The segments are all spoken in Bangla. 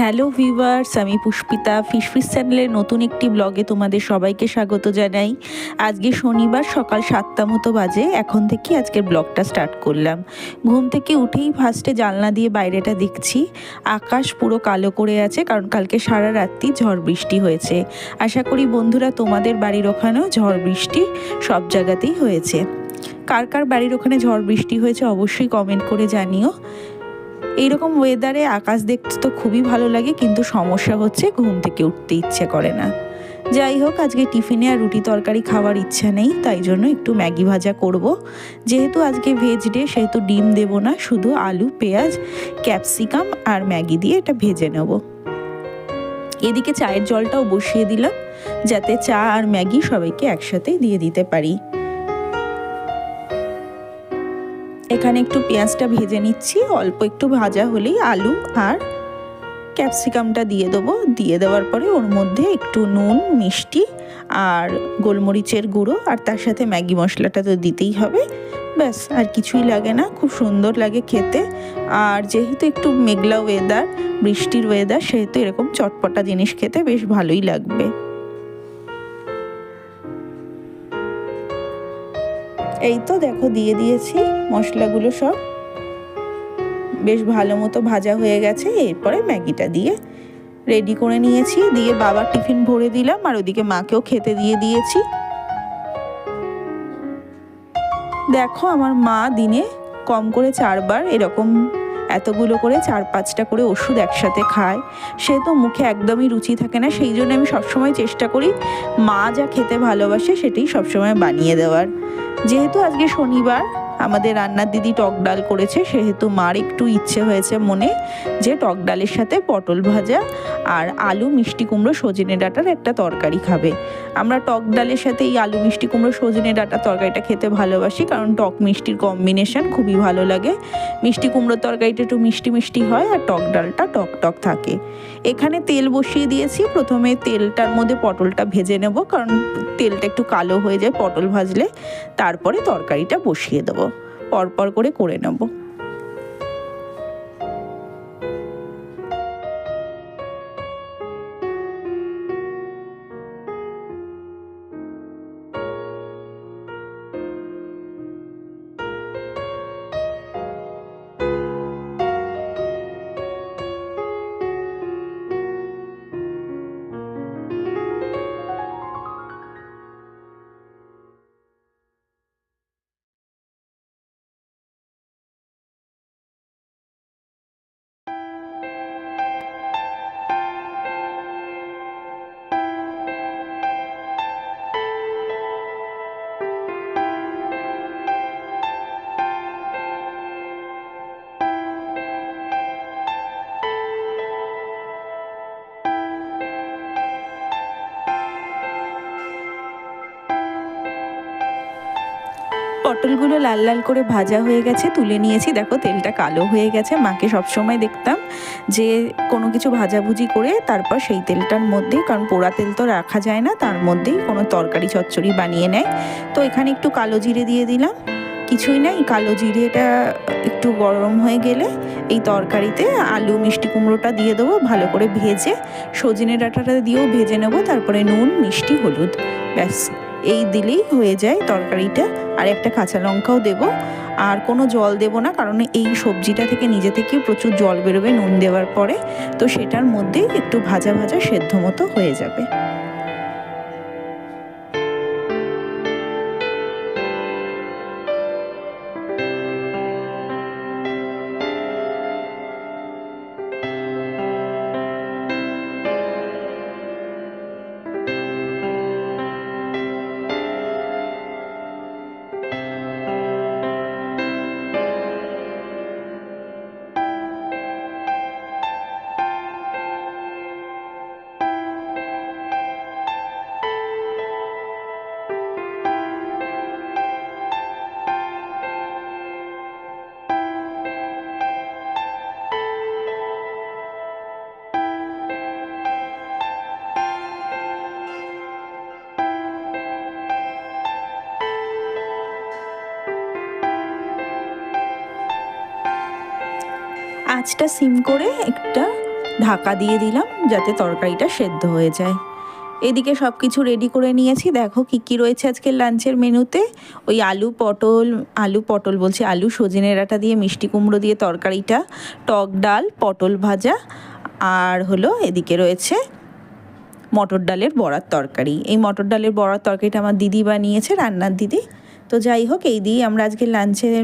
হ্যালো ভিউয়ার্স আমি পুষ্পিতা ফিশ ফিশ চ্যানেলের নতুন একটি ব্লগে তোমাদের সবাইকে স্বাগত জানাই। আজকে শনিবার সকাল সাতটা মতো বাজে। এখন থেকে আজকের ব্লগটা স্টার্ট করলাম। ঘুম থেকে উঠেই ফার্স্টে জানলা দিয়ে বাইরেটা দেখছি। আকাশ পুরো কালো করে আছে, কারণ কালকে সারা রাত্রি ঝড় বৃষ্টি হয়েছে। আশা করি বন্ধুরা তোমাদের বাড়ির ওখানেও ঝড় বৃষ্টি সব জায়গাতেই হয়েছে। কার কার বাড়ির ওখানে ঝড় বৃষ্টি হয়েছে অবশ্যই কমেন্ট করে জানিও। এইরকম ওয়েদারে আকাশ দেখতে তো খুবই ভালো লাগে, কিন্তু সমস্যা হচ্ছে ঘুম থেকে উঠতে ইচ্ছে করে না। যাই হোক, আজকে টিফিনে আর রুটি তরকারি খাওয়ার ইচ্ছা নেই, তাই জন্য একটু ম্যাগি ভাজা করব। যেহেতু আজকে ভেজ ডে সেহেতু ডিম দেব না, শুধু আলু, পেঁয়াজ ক্যাপসিকাম আর ম্যাগি দিয়ে এটা ভেজে নেব। এদিকে চায়ের জলটাও বসিয়ে দিলাম, যাতে চা আর ম্যাগি সবাইকে একসাথে দিয়ে দিতে পারি। এখানে একটু পেঁয়াজটা ভেজে নিচ্ছি। অল্প একটু ভাজা হলেই আলু আর ক্যাপসিকামটা দিয়ে দেবো। দিয়ে দেওয়ার পরে ওর মধ্যে একটু নুন, মিষ্টি আর গোলমরিচের গুঁড়ো আর তার সাথে ম্যাগি মশলাটা তো দিতেই হবে। ব্যাস, আর কিছুই লাগে না। খুব সুন্দর লাগে খেতে। আর যেহেতু একটু মেঘলা ওয়েদার বৃষ্টির ওয়েদার সেহেতু এরকম চটপটা জিনিস খেতে বেশ ভালোই লাগবে। এই তো দেখো, দিয়ে দিয়েছি মশলাগুলো সব। বেশ ভালো মতো ভাজা হয়ে গেছে, এরপরে ম্যাগিটা দিয়ে রেডি করে নিয়েছি। দিয়ে বাবার টিফিন ভরে দিলাম, আর ওদিকে মাকেও খেতে দিয়ে দিয়েছি। দেখো, আমার মা দিনে কম করে চারবার এরকম এতগুলো করে চার পাঁচটা করে ওষুধ একসাথে খায়। সে তো মুখে একদমই রুচি থাকে না, সেই জন্য আমি সবসময় চেষ্টা করি মা যা খেতে ভালোবাসে সেটাই সবসময় বানিয়ে দেওয়ার। যেহেতু আজকে শনিবার, আমাদের রান্নার দিদি টক ডাল করেছে, সেহেতু মার একটু ইচ্ছে হয়েছে মনে যে টক ডালের সাথে পটল ভাজা আর আলু মিষ্টি কুমড়ো সজনে ডাটার একটা তরকারি খাবে। আমরা টক ডালের সাথে এই আলু মিষ্টি কুমড়ো, সজনে ডাঁটার তরকারিটা খেতে ভালোবাসি, কারণ টক মিষ্টির কম্বিনেশন খুবই ভালো লাগে। মিষ্টি কুমড়োর তরকারিটা একটু মিষ্টি মিষ্টি হয় আর টক ডালটা টক টক থাকে। এখানে তেল বসিয়ে দিয়েছি। প্রথমে তেলটার মধ্যে পটলটা ভেজে নেব, কারণ তেলটা একটু কালো হয়ে যায় পটল ভাজলে। তারপরে তরকারিটা বসিয়ে দেবো। পরপর করে করে নেব। পটলগুলো লাল লাল করে ভাজা হয়ে গেছে, তুলে নিয়েছি। দেখো, তেলটা কালো হয়ে গেছে। মাকে সবসময় দেখতাম যে কোনো কিছু ভাজাভুজি করে তারপর সেই তেলটার মধ্যেই কারণ পোড়া তেল তো রাখা যায় না, তার মধ্যেই কোনো তরকারি চচ্চড়ি বানিয়ে নেয়। তো এখানে একটু কালো জিরে দিয়ে দিলাম। কিছুই নাই, কালো জিরেটা একটু গরম হয়ে গেলে এই তরকারিতে আলু মিষ্টি কুমড়োটা দিয়ে দেবো, ভালো করে ভেজে, সজনে ডাঁটাটা দিয়েও ভেজে নেব, তারপরে নুন, মিষ্টি, হলুদ, ব্যাস। এই দিলেই হয়ে যায় তরকারিটা। আর একটা কাঁচা লঙ্কাও দেব। আর কোনো জল দেব না, কারণ এই সবজিটা থেকে নিজে থেকে প্রচুর জল বেরোবে নুন দেওয়ার পরে। তো সেটার মধ্যে একটু ভাজা ভাজা সেদ্ধ মতো হয়ে যাবে। আঁচটা সিম করে একটা ঢাকা দিয়ে দিলাম যাতে তরকারিটা সেদ্ধ হয়ে যায়। এদিকে সব কিছু রেডি করে নিয়েছি। দেখো কি কি রয়েছে আজকে লাঞ্চের মেনুতে? ওই আলু পটল আলু পটল বলছি, আলু সজনে ডাঁটা দিয়ে, মিষ্টি কুমড়ো দিয়ে তরকারিটা, টক ডাল, পটল ভাজা, আর হলো এদিকে রয়েছে মটর ডালের বড়ার তরকারি। এই মটর ডালের বড়ার তরকারিটা আমার দিদি বানিয়েছে, রান্নার দিদি। তো যাই হোক, এই দিয়ে আমরা আজকে লাঞ্চের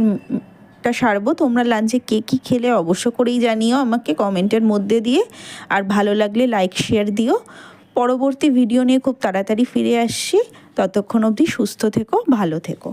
টা সারবো, তোমরা লাঞ্চে কে কী খেলে অবশ্য করেই জানিও আমাকে কমেন্টের মধ্যে দিয়ে। আর ভালো লাগলে লাইক, শেয়ার দিও। পরবর্তী ভিডিও নিয়ে খুব তাড়াতাড়ি ফিরে আসছি। ততক্ষণ অবধি সুস্থ থেকো, ভালো থেকো।